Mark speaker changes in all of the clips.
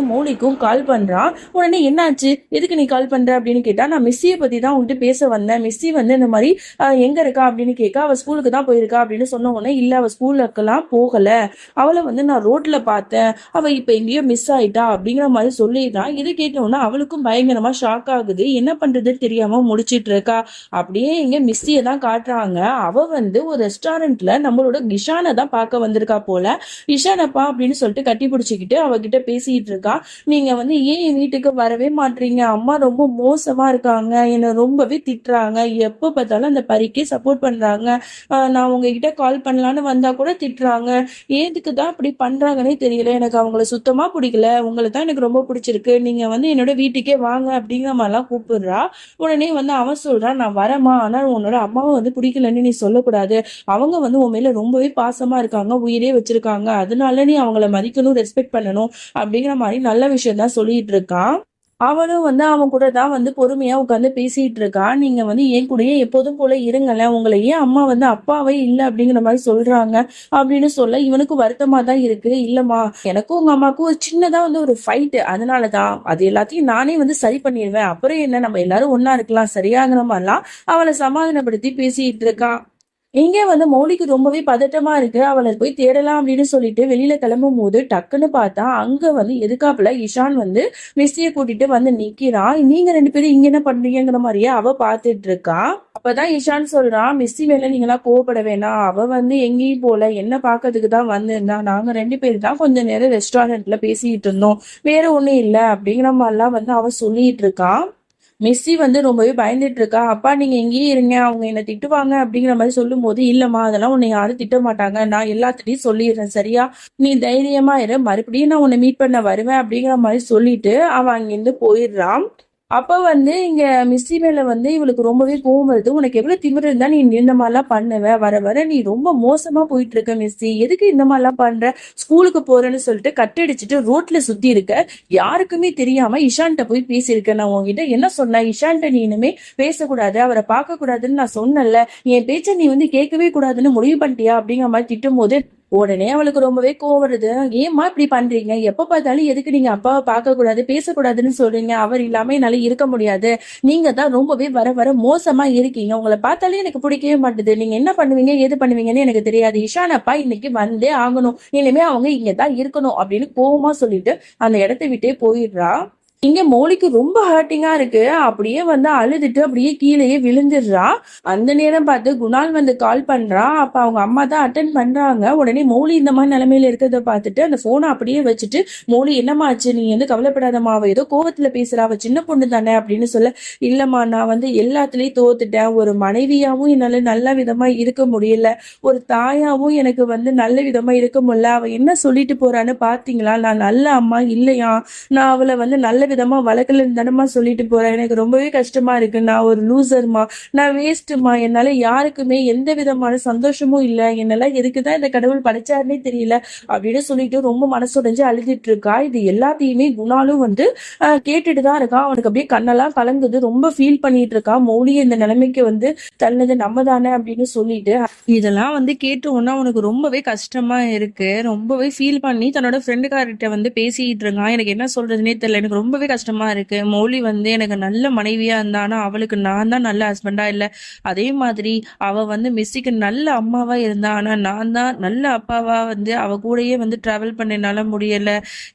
Speaker 1: மௌலிக்கும் கால் பண்றான் உடனே என்னாச்சு? எதுக்கு நீ கால் பண்ற அப்படின்னு கேட்டா நான் மிஸ்ஸியை பத்தி தான் உன்ட்டு பேச வந்தேன். மிஸ்ஸி வந்து இந்த மாதிரி எங்கே எங்க இருக்கா? அப்படின்னு கேட்க அவள் ஸ்கூலுக்கு தான் போயிருக்கா? அப்படின்னு சொன்ன உடனே இல்லை அவள் ஸ்கூலுக்கெல்லாம் போகல. அவளை வந்து நான் ரோட்ல பார்த்தேன். அவள் இப்போ எங்கேயோ மிஸ் ஆயிட்டா? அப்படிங்கிற மாதிரி சொல்லிடுறான் இதை கேட்ட உடனே அவளுக்கும் பயங்கரமா ஷாக் ஆகுது. என்ன பண்றதுன்னு தெரியாம முடிச்சிட்டு இருக்கா? அப்படியே இங்க மிஸ்ஸியை தான் காட்டுறாங்க. அவள் வந்து ஒரு ரெஸ்டாரண்ட்டில் நம்மளோட கிஷானை தான் பார்க்க வந்திருக்கா போல. இஷானப்பா அப்படின்னு சொல்லிட்டு கட்டி பிடிச்சிக்கிட்டு அவகிட்ட பேசிட்டு இருக்கா? நீங்க வந்து ஏன் என் வீட்டுக்கு வரவே மாட்டீங்க அம்மா ரொம்ப மோசமா இருக்காங்க. என்னை ரொம்பவே திட்டுறாங்க. எப்போ பார்த்தாலும் அந்த பரிக்கே சப்போர்ட் பண்றாங்க. நான் உங்ககிட்ட கால் பண்ணலான்னு வந்தா கூட திட்டுறாங்க. ஏதுக்கு தான் இப்படி பண்றாங்கன்னே தெரியல. எனக்கு அவங்கள சுத்தமா பிடிக்கல. உங்களை தான் எனக்கு ரொம்ப பிடிச்சிருக்கு. நீங்க வந்து என்னோட வீட்டுக்கே வாங்க அப்படிங்கிற மாதிரிலாம் கூப்பிடுறா. உடனே வந்து அவன் சொல்றான் நான் வரமா ஆனா உன்னோட அம்மாவை வந்து பிடிக்கலன்னு நீ சொல்லக்கூடாது. அவங்க வந்து உன் மேல ரொம்பவே பாசமா இருக்காங்க. உயிரே வச்சிருக்காங்க. அதனால நீ அவங்கள மதிக்கணும் ரெஸ்பெக்ட் பண்ணணும். அப்படிங்கிற மாதிரி நல்ல விஷயம் தான் சொல்லிட்டு இருக்கான் அவனும் வந்து அவன் கூட தான் வந்து பொறுமையா உட்காந்து பேசிட்டு இருக்கான். நீங்க வந்து என் கூடயே எப்போதும் போல இருங்களேன். உங்களை ஏன் அம்மா வந்து அப்பாவே இல்லை அப்படிங்கிற மாதிரி சொல்றாங்க அப்படின்னு சொல்ல இவனுக்கு வருத்தமா தான் இருக்கு. இல்லம்மா எனக்கும் உங்க அம்மாவுக்கும் ஒரு சின்னதா வந்து ஒரு ஃபைட் அதனாலதான் அது எல்லாத்தையும் நானே வந்து சரி பண்ணிடுவேன். அப்புறம் என்ன? நம்ம எல்லாரும் ஒன்னா இருக்கலாம். சரியாங்கிற மாதிரிலாம் அவளை சமாதானப்படுத்தி பேசிட்டு இருக்கான். இங்கே வந்து மௌலிக்கு ரொம்பவே பதட்டமா இருக்கு. அவளை போய் தேடலாம் அப்படின்னு சொல்லிட்டு வெளியில கிளம்பும் போது டக்குன்னு பார்த்தா அங்க வந்து எதுக்காப்புல இஷான் வந்து மிஸ்ஸிய கூட்டிட்டு வந்து நிக்கிறான் நீங்க ரெண்டு பேரும் இங்க என்ன பண்றீங்கிற மாதிரியே அவ பாத்துட்டு இருக்கா. அப்பதான் இஷான் சொல்றான் மிஸ்ஸி மேல நீங்களா கோவப்பட வேணாம். அவ வந்து எங்கேயும் போல. என்ன பாக்கிறதுக்கு தான் வந்திருந்தா? நாங்க ரெண்டு பேரும் தான் கொஞ்ச நேரம் ரெஸ்டாரண்ட்ல பேசிட்டு இருந்தோம். வேற ஒண்ணும் இல்ல. அப்படிங்கிற மாதிரிலாம் வந்து அவ சொல்லிட்டு இருக்கான் மெஸ்ஸி வந்து ரொம்பவே பயந்துட்டு இருக்கா அப்பா நீங்க எங்கேயே இருங்க. அவங்க என்ன திட்டுவாங்க அப்படிங்கிற மாதிரி சொல்லும் போது இல்லம்மா அதெல்லாம் உன்னை யாரும் திட்ட மாட்டாங்க. நான் எல்லாத்திட்டையும் சொல்லிடுறேன். சரியா? நீ தைரியமா இரு. மறுபடியும் நான் உன்னை மீட் பண்ண வருவேன் அப்படிங்கிற மாதிரி சொல்லிட்டு அவன் அங்கிருந்து போயிடுறான். அப்போ வந்து இங்கே மிஸ்ஸி மேலே வந்து இவளுக்கு ரொம்பவே கோவம் வருது. உனக்கு எவ்வளோ திமிர் இருந்தா நீ இந்த மாதிரிலாம் பண்ணுவ. வர வர நீ ரொம்ப மோசமாக போயிட்டு இருக்க மிஸ்ஸி எதுக்கு இந்த மாதிரிலாம் பண்ணுற ஸ்கூலுக்கு போகிறேன்னு சொல்லிட்டு கட்டடிச்சிட்டு ரோட்டில் சுற்றி இருக்க யாருக்குமே தெரியாமல் இஷான்ட்ட போய் பேசியிருக்கேன். நான் உன்கிட்ட என்ன சொன்னேன் இஷான்ட்ட நீ இனிமே பேசக்கூடாது. அவரை பார்க்கக்கூடாதுன்னு நான் சொன்னேன்ல. என் பேச்சை நீ வந்து கேட்கவே கூடாதுன்னு முடிவு பண்ணிட்டியா? அப்படிங்கிற மாதிரி திட்டும் போது உடனே அவளுக்கு ரொம்பவே கோவம் வருது. ஏம்மா இப்படி பண்றீங்க? எப்ப பார்த்தாலும் எதுக்கு நீங்க அப்பாவை பார்க்க கூடாது பேசக்கூடாதுன்னு சொல்றீங்க? அவர் இல்லாம என்னால இருக்க முடியாது. நீங்க தான் ரொம்பவே வர வர மோசமா இருக்கீங்க. உங்களை பார்த்தாலே எனக்கு பிடிக்கவே மாட்டுது. நீங்க என்ன பண்ணுவீங்க? எது பண்ணுவீங்கன்னு எனக்கு தெரியாது. இஷான் அப்பா இன்னைக்கு வந்தே ஆகணும். இனிமே அவங்க இங்க தான் இருக்கணும். அப்படின்னு கோவமா சொல்லிட்டு அந்த இடத்த விட்டே போயிடுறா. இங்க மௌலிக்கு ரொம்ப ஹர்ட்டிங்கா இருக்கு. அப்படியே வந்து அழுதுட்டு அப்படியே கீழேயே விழுந்துடுறா. அந்த நேரம் பார்த்து குணால் வந்து கால் பண்றா. அப்ப அவங்க அம்மா தான் அட்டன் பண்றாங்க. உடனே மௌலி இந்த மாதிரி நிலைமையில இருக்கிறத பார்த்துட்டு அந்த போனை அப்படியே வச்சுட்டு மௌலி என்னம்மா ஆச்சு? நீ வந்து கவலைப்படாதம்மா. அவ ஏதோ கோவத்துல பேசுறா. அவ சின்ன பொண்ணு தானே அப்படின்னு சொல்ல இல்லம்மா நான் வந்து எல்லாத்துலயும் தோத்துட்டேன். ஒரு மனைவியாவும் என்னால நல்ல விதமா இருக்க முடியல. ஒரு தாயாவும் எனக்கு வந்து நல்ல விதமா இருக்க முடியல. அவ என்ன சொல்லிட்டு போறான்னு பாத்தீங்களா? நான் நல்ல அம்மா இல்லையா? நான் அவளை வந்து நல்ல விதமா வளர்க்கலன்னு சொல்லிட்டு போறேன் எனக்கு ரொம்பவே கஷ்டமா இருக்கு. நான் ஒரு லூசர்மா நான் வேஸ்ட்டுமா என்னால யாருக்குமே எந்த விதமான சந்தோஷமும் இல்லை. என்னெல்லாம் எதுக்குதான் இந்த கடவுள் படைச்சாருன்னே தெரியல. அப்படின்னு சொல்லிட்டு ரொம்ப மனசுடைஞ்சு அழுதுட்டு இருக்கா. இது எல்லாத்தையுமே குணாலும் வந்து கேட்டுட்டு தான் இருக்கான் அவனுக்கு அப்படியே கண்ணெல்லாம் கலங்குது. ரொம்ப ஃபீல் பண்ணிட்டு இருக்கான் மௌலி இந்த நிலைமைக்கு வந்து தள்ளது நம்ம தானே அப்படின்னு சொல்லிட்டு. இதெல்லாம் வந்து கேட்டு உடனே அவனுக்கு ரொம்பவே கஷ்டமா இருக்கு. ரொம்பவே ஃபீல் பண்ணி தன்னோட ஃப்ரெண்டுக்கார்கிட்ட வந்து பேசிட்டு இருக்கான். எனக்கு என்ன சொல்றதுன்னே தெரியல. எனக்கு ரொம்ப ரொம்பவே கஷ்டமா இருக்கு. மௌலி வந்து எனக்கு நல்ல மனைவியா இருந்தானா அவளுக்கு நான் தான் நல்ல ஹஸ்பண்டா இல்ல. அதே மாதிரி அவ வந்து மிஸ்ஸிக்கு நல்ல அம்மாவா இருந்தா ஆனா நான் தான் நல்ல அப்பாவா வந்து அவ கூடயே வந்து டிராவல் பண்ணினால முடியல.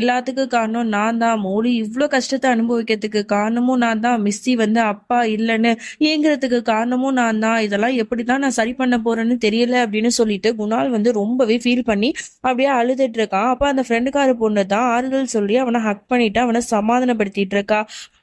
Speaker 1: எல்லாத்துக்கும் காரணம் நான் தான். மௌலி இவ்வளோ கஷ்டத்தை அனுபவிக்கிறதுக்கு காரணமும் நான் தான். மிஸ்ஸி வந்து அப்பா இல்லைன்னு ஏங்குறதுக்கு காரணமும் நான் தான். இதெல்லாம் எப்படி தான் நான் சரி பண்ண போறேன்னு தெரியல அப்படின்னு சொல்லிட்டு குணால் வந்து ரொம்பவே ஃபீல் பண்ணி அப்படியே அழுதுட்டு இருக்கான். அப்ப அந்த ஃப்ரெண்டுக்கார பொண்ணு தான் ஆறுதல் சொல்லி அவனை ஹக் பண்ணிட்டு அவனை சமாதானப்படுத்திட்டு இருக்கா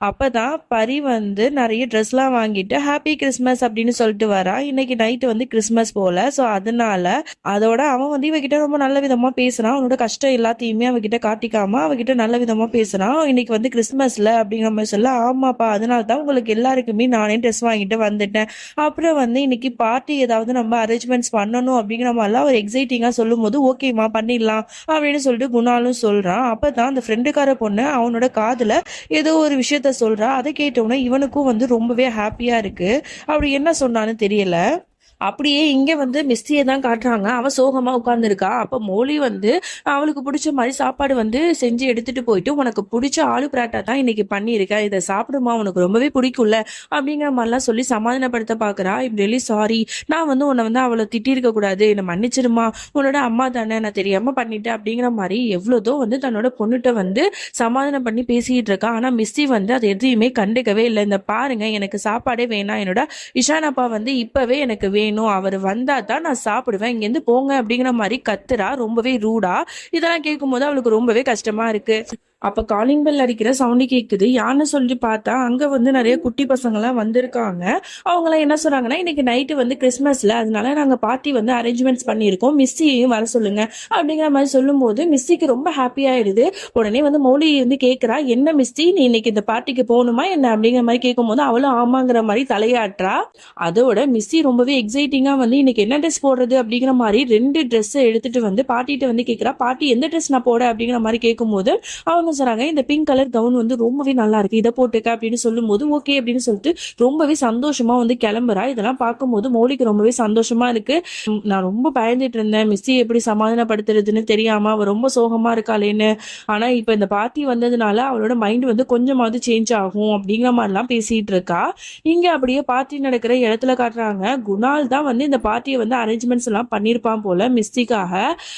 Speaker 1: அப்பதான் பரி வந்து நிறைய ட்ரெஸ்லாம் வாங்கிட்டு ஹாப்பி கிறிஸ்மஸ் அப்படின்னு சொல்லிட்டு வரா. இன்னைக்கு நைட்டு வந்து கிறிஸ்மஸ் போல. ஸோ அதனால அதோட அவன் வந்து இவகிட்ட ரொம்ப நல்ல விதமா பேசுறான். அவனோட கஷ்டம் எல்லாத்தையுமே அவகிட்ட காட்டிக்காம அவகிட்ட நல்ல விதமா பேசுறான். இன்னைக்கு வந்து கிறிஸ்மஸ்ல அப்படிங்கிற மாதிரி சொல்ல ஆமாப்பா அதனால தான் உங்களுக்கு எல்லாருக்குமே நானே ட்ரெஸ் வாங்கிட்டு வந்துட்டேன். அப்புறம் வந்து இன்னைக்கு பார்ட்டி ஏதாவது நம்ம அரேஞ்ச்மெண்ட்ஸ் பண்ணணும் அப்படிங்கிற மாதிரிலாம் ஒரு எக்ஸைட்டிங்கா சொல்லும் போது ஓகேம்மா பண்ணிடலாம் அப்படின்னு சொல்லிட்டு குணாலும் சொல்றான். அப்பதான் அந்த ஃப்ரெண்டுக்கார பொண்ணு அவனோட காதுல ஏதோ ஒரு விஷயத்த சொல்றா. அதை கேட்டவுடனே இவனுக்கும் வந்து ரொம்பவே ஹாப்பியா இருக்கு. அப்படி என்ன சொன்னான்னு தெரியல. அப்படியே இங்க வந்து மிஸ்தியை தான் காட்டுறாங்க. அவ சோகமா உட்கார்ந்துருக்கா. அப்ப மோலி வந்து அவளுக்கு பிடிச்ச மாதிரி சாப்பாடு வந்து செஞ்சு எடுத்துட்டு போயிட்டு உனக்கு பிடிச்ச ஆளு பராட்டா தான் இன்னைக்கு பண்ணியிருக்கா. இதை சாப்பிடுமா? உனக்கு ரொம்பவே பிடிக்கும்ல. அப்படிங்கிற மாதிரிலாம் சொல்லி சமாதானப்படுத்த பாக்குறா. இப்ப ரெலி சாரி நான் வந்து உன்னை வந்து அவளை திட்டிருக்க கூடாது. என்னை மன்னிச்சிருமா? உன்னோட அம்மா தானே. நான் தெரியாம பண்ணிட்டேன். அப்படிங்கிற மாதிரி எவ்வளோதோ வந்து தன்னோட பொண்ணுகிட்ட வந்து சமாதானம் பண்ணி பேசிகிட்டு இருக்கா. ஆனா மிஸ்ஸி வந்து அதை எதையுமே கண்டுக்கவே இல்லை. இந்த பாருங்க எனக்கு சாப்பாடே வேணாம். என்னோட இஷானப்பா வந்து இப்பவே எனக்கு வேணும். அவர் வந்தா தான் நான் சாப்பிடுவேன் இங்கேருந்து போங்க அப்படிங்கிற மாதிரி கத்துறா ரொம்பவே ரூடா. இதெல்லாம் கேட்கும்போது அவளுக்கு ரொம்பவே கஷ்டமா இருக்கு. அப்ப காலிங் பெல் அடிக்கிற சவுண்டு கேக்குது. யாருன்னு சொல்லி பார்த்தா அங்க வந்து நிறைய குட்டி பசங்கலாம் வந்திருக்காங்க. அவங்களாம் என்ன சொல்றாங்கன்னா இன்னைக்கு நைட்டு வந்து கிறிஸ்மஸ்ல அதனால நாங்க பார்ட்டி வந்து அரேஞ்ச்மெண்ட்ஸ் பண்ணியிருக்கோம். மிஸ்ஸியையும் வர சொல்லுங்க. அப்படிங்கிற மாதிரி சொல்லும்போது மிஸ்ஸிக்கு ரொம்ப ஹாப்பி ஆயிடுது. உடனே வந்து மௌலி வந்து கேக்குறா என்ன மிஸ்ஸி நீ இன்னைக்கு இந்த பார்ட்டிக்கு போகணுமா என்ன? அப்படிங்கிற மாதிரி கேட்கும்போது அவளும் ஆமாங்கிற மாதிரி தலையாட்டுறா. அதோட மிஸ்ஸி ரொம்பவே எக்ஸைட்டிங்கா வந்து இன்னைக்கு என்ன ட்ரெஸ் போடுறது? அப்படிங்கிற மாதிரி ரெண்டு ட்ரெஸ் எடுத்துட்டு வந்து பாட்டிகிட்ட வந்து கேக்குறா. பாட்டி எந்த ட்ரெஸ் நான் போட? அப்படிங்கிற மாதிரி கேட்கும்போது அவங்க சொன்னாங்க இந்த பிங்க் கலர் கவுன் வந்து ரொம்பவே நல்லா இருக்கு. இதை போட்டுக்க அப்படின்னு சொல்லும் போது ஓகே அப்படின்னு சொல்லிட்டு ரொம்பவே சந்தோஷமா வந்து கிளம்புறா. இதெல்லாம் பார்க்கும்போது மௌலிக்கு ரொம்பவே சந்தோஷமா இருக்கு. நான் ரொம்ப பயந்துட்டு இருந்தேன். மிஸ்ஸி எப்படி சமாதானப்படுத்துறதுன்னு தெரியாம அவ ரொம்ப சோகமா இருக்காளேன்னு. ஆனா இப்ப இந்த பார்ட்டி வந்ததுனால அவளோட மைண்ட் வந்து கொஞ்சமாவது சேஞ்ச் ஆகும் அப்படிங்கிற மாதிரிலாம் பேசிட்டு இருக்கா. இங்க அப்படியே பார்ட்டி நடக்கிற இடத்துல காட்டுறாங்க. குணால் தான் வந்து இந்த பார்ட்டியை வந்து அரேஞ்ச்மெண்ட்ஸ் எல்லாம் பண்ணிருப்பான் போல மிஸ்டிக்காக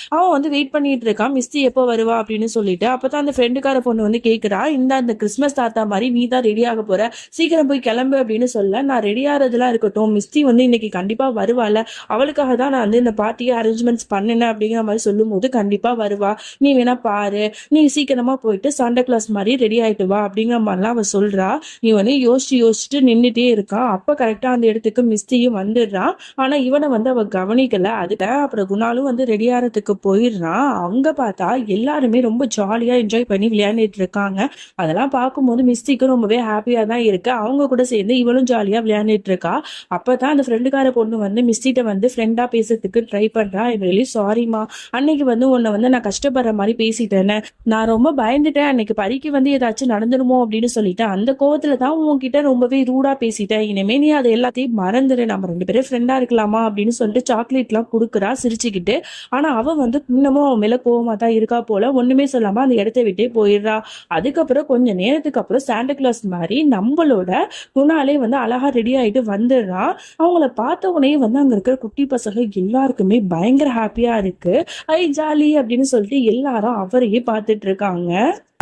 Speaker 1: அவன் வந்து வெயிட் பண்ணிட்டு இருக்கான். மிஸ்டி எப்போ வருவா அப்படின்னு சொல்லிட்டு. அப்பதான் அந்த ஃப்ரெண்டுக்கார பொண்ணு வந்து கேக்குறா இந்த அந்த கிறிஸ்மஸ் தாத்தா மாதிரி நீ தான் ரெடி ஆக போற சீக்கிரம் போய் கிளம்பு அப்படின்னு சொல்ல நான் ரெடி ஆகிறதுலாம் இருக்கட்டும் மிஸ்டி வந்து இன்னைக்கு கண்டிப்பா வருவாள் அவளுக்காக தான் நான் வந்து இந்த பார்ட்டியை அரேஞ்ச்மெண்ட்ஸ் பண்ணினேன் அப்படிங்கிற மாதிரி சொல்லும்போது கண்டிப்பா வருவா. நீ வேணா பாரு நீ சீக்கிரமா போயிட்டு சாண்டா கிளாஸ் மாதிரி ரெடி ஆயிட்டு வா அப்படிங்கிற மாதிரிலாம் அவள் சொல்றா. நீ வந்து யோசிச்சு யோசிச்சுட்டு நின்னுட்டே இருக்கான் அப்போ கரெக்டா அந்த இடத்துக்கு மிஸ்டியும் வந்துடுறான் ஆனா இவனை வந்து அவ கவனிக்கல. அதுக்கு அப்புறம் குணாலும் வந்து ரெடி ஆகிறதுக்கு போயிடுறான் அங்க பார்த்தா எல்லாருமே ரொம்ப ஜாலியாக என்ஜாய் பண்ணி விளையாண்டுட்டு இருக்காங்க. அதெல்லாம் பார்க்கும்போது மிஸ்டிக்கும் ரொம்பவே ஹாப்பியா தான் இருக்கு. அவங்க கூட சேர்ந்து இவளும் ஜாலியா விளையாண்டுட்டு இருக்கா. அப்பதான் அந்த ஃப்ரெண்டுக்கார பொண்ணு வந்து மிஸ்டிட்ட வந்து ஃப்ரெண்டா பேசுறதுக்கு ட்ரை பண்றா. வெளி சாரிமா அன்னைக்கு வந்து உன்னை வந்து நான் கஷ்டப்படுற மாதிரி பேசிட்டேன்னு நான் ரொம்ப பயந்துட்டேன். அன்னைக்கு பறிக்கு வந்து ஏதாச்சும் நடந்துருமோ? அப்படின்னு சொல்லிட்டேன் அந்த கோவத்துல தான் உன்கிட்ட ரொம்பவே ரூடா பேசிட்டேன். இனிமே நீ அதை எல்லாத்தையும் மறந்துடு நம்ம ரெண்டு பேரும் ஃப்ரெண்டா இருக்கலாமா? அப்படின்னு சொல்லிட்டு சாக்லேட் எல்லாம் கொடுக்குறா சிரிச்சுக்கிட்டு. ஆனா அவ வந்து இன்னமும் அவன் மேல கோவமா தான் இருக்கா போல. ஒண்ணுமே சொல்லாம அந்த இடத்த விட்டே போயிடுறா. அதுக்கப்புறம் கொஞ்ச நேரத்துக்கு அப்புறம் சாண்டா கிளாஸ் மாதிரி நம்மளோட குணாலே வந்து அழகா ரெடி ஆயிட்டு வந்துடுறான் அவங்கள பார்த்த உடனே வந்து அங்க இருக்கிற குட்டி பசங்க எல்லாருக்குமே பயங்கர ஹாப்பியா இருக்கு. ஐ ஜாலி அப்படின்னு சொல்லிட்டு எல்லாரும் அவரையே பார்த்துட்டு இருக்காங்க.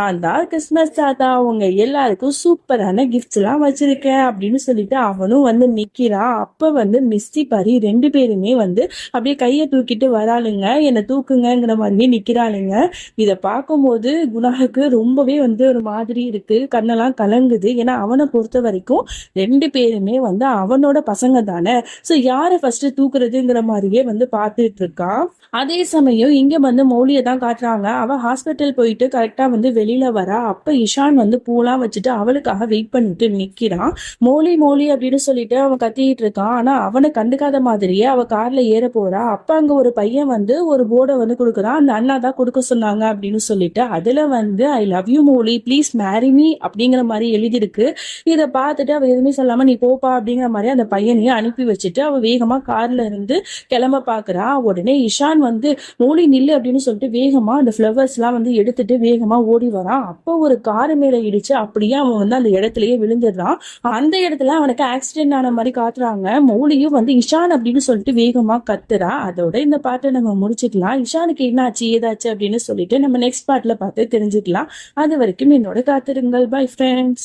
Speaker 1: நான் தான் கிறிஸ்மஸ் தாத்தா உங்க எல்லாருக்கும் சூப்பரான கிஃப்ட்ஸ் எல்லாம் வச்சிருக்கேன் அப்படின்னு சொல்லிட்டு அவனும் வந்து நிக்கிறான். அப்ப வந்து மிஸ்டி பரி ரெண்டு பேருமே வந்து அப்படியே கையை தூக்கிட்டு வராளுங்க. என்னை தூக்குங்கிற மாதிரியே நிக்கிறாளுங்க. இதை பார்க்கும்போது குணாவுக்கு ரொம்பவே வந்து ஒரு மாதிரி இருக்கு. கண்ணெல்லாம் கலங்குது. ஏன்னா அவனை பொறுத்த வரைக்கும் ரெண்டு பேருமே வந்து அவனோட பசங்க தானே. ஸோ யாரை ஃபர்ஸ்ட் தூக்குறதுங்கிற மாதிரியே வந்து பார்த்துட்டு இருக்கான். அதே சமயம் இங்க வந்து மௌலியை தான் காட்டுறாங்க. அவ ஹாஸ்பிட்டல் போயிட்டு கரெக்டா வந்து வெளியில வரா அப்ப இஷான் வந்து பூலாம் வச்சுட்டு அவளுக்காக வெயிட் பண்ணிட்டு நிக்கிறான் மோலி மோலி அப்படின்னு சொல்லிட்டு அவன் கத்திட்டு இருக்கான். ஆனா அவனை கண்டுக்காத மாதிரியே அவ கார்ல ஏற போறா. அப்ப அங்க ஒரு பையன் வந்து ஒரு போர்டை வந்து கொடுக்குறான். அந்த அண்ணா தான் கொடுக்க சொன்னாங்க அப்படின்னு சொல்லிட்டு அதுல வந்து I love you Molly. Please marry me அப்படிங்கிற மாதிரி எழுதிருக்கு இதை பார்த்துட்டு அவ எதுவுமே சொல்லாம நீ போப்பா அப்படிங்கிற மாதிரி அந்த பையனையும் அனுப்பி வச்சுட்டு அவ வேகமா கார்ல இருந்து கிளம்ப பாக்குறா. உடனே இஷான் வந்து மோலி நில்லு அப்படின்னு சொல்லிட்டு வேகமா அந்த ஃப்ளவர்ஸ் எல்லாம் வந்து எடுத்துட்டு வேகமா ஓடி வரான் அப்போ ஒரு காரு மேல இடிச்சு அப்படியே அவன் வந்து அந்த இடத்துலயே விழுந்துடுறான். அந்த இடத்துல அவனுக்கு ஆக்சிடென்ட் ஆன மாதிரி காட்டுறாங்க. மௌலியும் வந்து இஷான் அப்படின்னு சொல்லிட்டு வேகமா கத்துறா. அதோட இந்த பாட்டை நம்ம முடிச்சுக்கலாம். இஷானுக்கு என்னாச்சு ஏதாச்சு அப்படின்னு சொல்லிட்டு நம்ம நெக்ஸ்ட் பார்ட்ல பார்த்து தெரிஞ்சுக்கலாம். அது வரைக்கும் என்னோட காத்திருங்கள். Bye friends